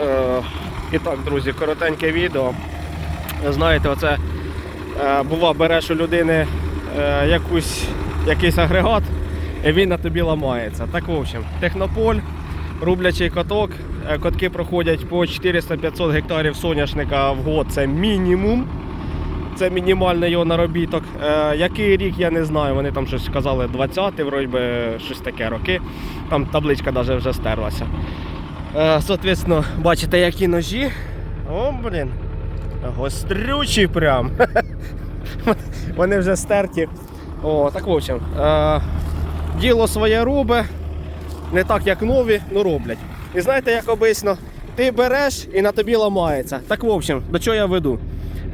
Е, і так, друзі, коротеньке відео. Знаєте, оце е, бува, береш у людини е, якусь, якийсь агрегат, і він на тобі ламається. Так, в общем, технополь, рублячий каток. Котки проходять по 400-500 гектарів соняшника в год. Це мінімум. Це мінімальний його наробіток. Який рік, я не знаю. Вони там щось казали 20-й, вроді би, щось таке роки. Там табличка навіть вже стерлася. Е, соответственно, бачите, які ножі. О, блін. Гострючі прям. Вони вже стерті. О, так в общем. Е, діло своє робить. Не так, як нові, ну роблять. І знаєте, як обично, ти береш і на тобі ламається. Так, в общем, до чого я веду?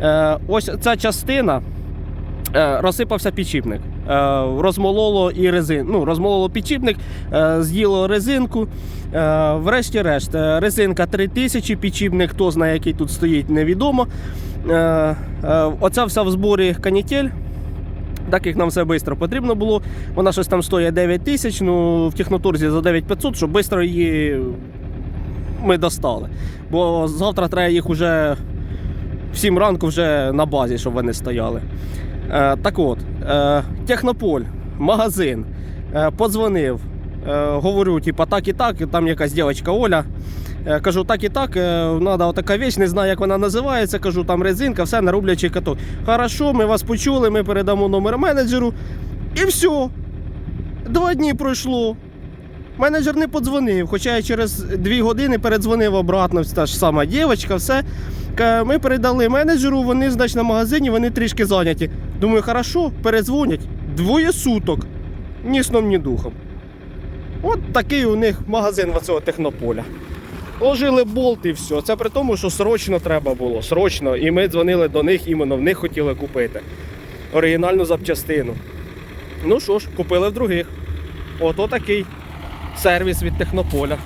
Е, ось ця частина. Розсипався підчіпник. Е, розмололо і резин. Ну, розмололо підчіпник, е, з'їло резинку. Е, врешті-решт, резинка 3000, підчіпник, хто знає, який тут стоїть, невідомо. Оця вся в зборі канітель. Так як нам все швидко потрібно було. Вона щось там стоїть 9 тисяч, ну в технотурзі за 9500, щоб швидко її ми достали. Бо завтра треба їх уже в 7 ранку вже на базі, щоб вони стояли. Е, так от, е, Технополь, магазин, е, подзвонив. Говорю, типа, так і так, там якась дівчинка Оля. Кажу, так і так, треба отака віч, не знаю, як вона називається. Кажу, там резинка, все на рублячий каток. Хорошо, ми вас почули, ми передамо номер менеджеру. І все. Два дні пройшло. Менеджер не подзвонив, хоча я через дві години передзвонив обратно, та ж сама дівчинка, все. Ми передали менеджеру, вони, значить, на магазині, вони трішки зайняті. Думаю, хорошо, передзвонять. Двоє суток. Ні сном, ні духом. От такий у них магазин оцього технополя. Ложили болт і все. Це при тому, що срочно треба було. Срочно. І ми дзвонили до них, іменно в них хотіли купити. Оригінальну запчастину. Ну що ж, купили в других. Ото такий сервіс від технополя.